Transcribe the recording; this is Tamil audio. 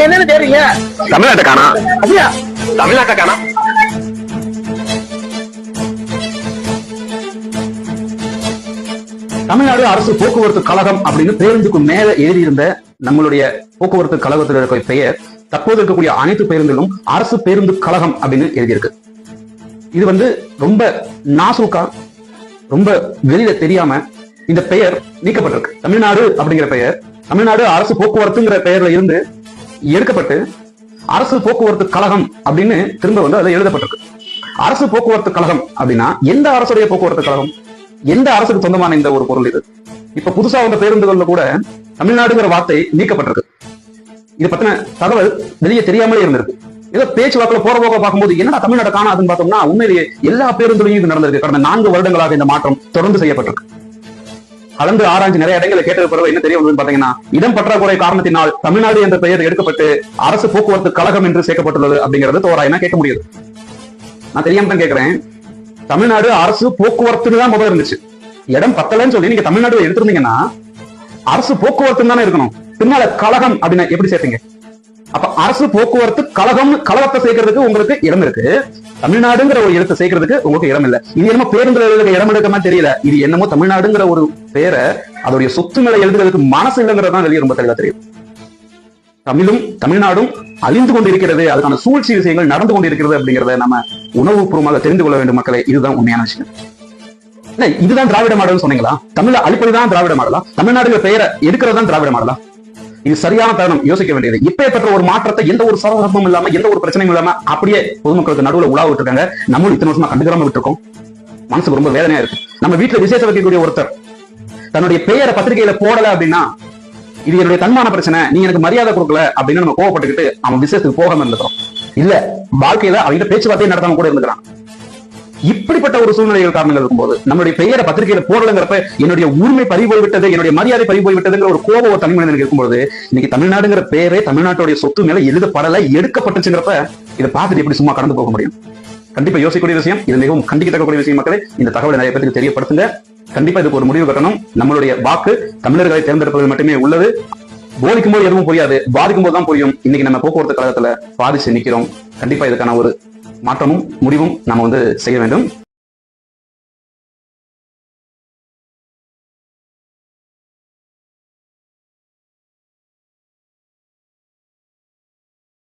என்னன்னு தேடுறீங்க தமிழ்நாட்டை காணா. அப்படியா? தமிழ்நாட்டை காணா. தமிழ்நாடு அரசு போக்குவரத்து கழகம் அப்படின்னு பேருந்துக்கு மேல எழுதியிருந்த நம்மளுடைய போக்குவரத்து கழகத்தில் இருக்கிற பெயர் தற்போது இருக்கக்கூடிய அனைத்து பேருந்துகளும் அரசு பேருந்து கழகம் அப்படின்னு எழுதியிருக்கு. இது வந்து ரொம்ப நாசூக்கா ரொம்ப வெளியில தெரியாம இந்த பெயர் நீக்கப்பட்டிருக்கு. தமிழ்நாடு அப்படிங்கிற பெயர் தமிழ்நாடு அரசு போக்குவரத்துங்கிற பெயர்ல இருந்து எடுக்கப்பட்டு அரசு போக்குவரத்து கழகம் அப்படின்னு திரும்ப வந்து அதை எழுதப்பட்டிருக்கு. அரசு போக்குவரத்து கழகம் அப்படின்னா எந்த அரசுடைய போக்குவரத்து கழகம்? எந்த அரசுக்கு சொந்தமான இந்த ஒரு பொருள் இது? இப்ப புதுசா வந்த பேருந்துகள்ல கூட தமிழ்நாடுங்கிற வார்த்தை நீக்கப்பட்டிருக்கு. இது பத்தின தகவல் வெளியே தெரியாமலே இருந்திருக்கு. ஏதோ பேச்சு போற போக பார்க்கும்போது என்னடா தமிழ்நாடு காணாதுன்னு பார்த்தோம்னா உண்மையிலேயே எல்லா பேருந்துலையும் இது நடந்திருக்கு. கடந்த நான்கு வருடங்களாக இந்த மாற்றம் தொடர்ந்து செய்யப்பட்டிருக்கு. அளந்து ஆராய்ச்சி நிறைய இடங்களை கேட்டது பிறகு என்ன தெரிய வந்தது பாத்தீங்கன்னா இடம் பற்றாக்குறை காரணத்தினால் தமிழ்நாடு என்ற பெயர் எடுக்கப்பட்டு அரசு போக்குவரத்து கழகம் என்று சேர்க்கப்பட்டுள்ளது அப்படிங்கறது தோராயமா கேட்க முடியுது. நான் தெரியாம தான் கேட்கிறேன். தமிழ்நாடு அரசு போக்குவரத்துன்னு தான் முதல்ல இருந்துச்சு. இடம் பத்தலன்னு சொல்லி நீங்க தமிழ்நாடு எடுத்திருந்தீங்கன்னா அரசு போக்குவரத்து தானே இருக்கணும். பின்னால கழகம் அப்படின்னு எப்படி சேர்த்தீங்க அப்ப அரசு போக்குவரத்து கழகம் கழகத்தை சேர்க்கறதுக்கு உங்களுக்கு இடம் இருக்கு. தமிழ்நாடுங்கிற ஒரு இடத்தை சேர்க்கறதுக்கு உங்களுக்கு இடம் இல்ல. இது என்னமோ பேருந்துல எழுதுறதுக்கு இடம் எடுக்கமா தெரியல. இது என்னமோ தமிழ்நாடுங்கிற ஒரு பேரை அதோடைய சொத்து மேல எழுதுறதுக்கு மனசு இல்லைங்கிறது தான் வெளியே ரொம்ப தெளிவா தெரியும் தமிழும் தமிழ்நாடும் அழிந்து கொண்டிருக்கிறது. அதுக்கான சூழ்ச்சி விஷயங்கள் நடந்து கொண்டிருக்கிறது அப்படிங்கறத நம்ம உணவுபூர்வமாக தெரிந்து கொள்ள வேண்டும் மக்களை. இதுதான் உண்மையான விஷயம். இல்ல இதுதான் திராவிட மாடல் சொன்னீங்களா? தமிழ அழிப்பதுதான் திராவிட மாடலா? தமிழ்நாடுங்கிற பெயரை எடுக்கிறது தான் திராவிட மாடலா? இது சரியான தருணம். யோசிக்க வேண்டியது. இப்பேற்பட்ட ஒரு மாற்றத்தை எந்த ஒரு சலசலப்பும் இல்லாம எந்த ஒரு பிரச்சனையும் இல்லாம அப்படியே பொதுமக்களுக்கு நடுவுல உலா விட்டுருக்காங்க. நம்மளும் இத்தனை வருஷமா கண்டுக்கிறாம விட்டுருக்கோம். மனசுக்கு ரொம்ப வேதனையா இருக்கு. நம்ம வீட்டுல விசேஷம் வைக்கக்கூடிய ஒருத்தர் தன்னுடைய பெயரை பத்திரிகையில போடல அப்படின்னா இது என்னுடைய தன்மான பிரச்சனை நீ எனக்கு மரியாதை கொடுக்கல அப்படின்னு நம்ம கோவப்பட்டுக்கிட்டு அவன் விசேஷத்துக்கு போகாம இருந்துக்கிறோம். இல்ல வாழ்க்கையில அவங்க பேச்சுவார்த்தையை நடத்தாம கூட இருந்துக்கிறான். இப்படிப்பட்ட ஒரு சூழ்நிலைகள் காரணங்கள் இருக்கும்போது நம்மளுடைய பெயரை பத்திரிகையில போடலங்கிறப்ப என்னுடைய உரிமை பறி போய்விட்டது என்னுடைய மரியாதை பறி போய்விட்டதுங்கிற ஒரு கோபம் ஒரு தனி மனிதனுக்கு இருக்கும்போது இன்னைக்கு தமிழ்நாடுங்கிற பேரே தமிழ்நாட்டுடைய சொத்து மேல எழுதப்படல எடுக்கப்பட்டுச்சுங்கிறப்ப இதை பார்த்துட்டு எப்படி சும்மா கடந்து போக முடியும்? கண்டிப்பா யோசிக்கக்கூடிய விஷயம் இது மிகவும் கண்டிக்கத்தக்கக்கூடிய விஷயம் மக்களே இந்த தகவலை நிறைய பேருக்கு தெரியப்படுத்துங்க. கண்டிப்பா இதுக்கு ஒரு முடிவு கட்டணும். நம்மளுடைய வாக்கு தமிழர்களை தேர்ந்தெடுப்பதில் மட்டுமே உள்ளது. போதிக்கும் போது எதுவும் புரியாது. பாதிக்கும் போது தான் புரியும். இன்னைக்கு நம்ம போக்குவரத்து கழகத்துல பாதிச்சு நிக்கிறோம். கண்டிப்பா இதுக்கான ஒரு மாற்றமும் முடிவும் நம்ம வந்து செய்ய வேண்டும்.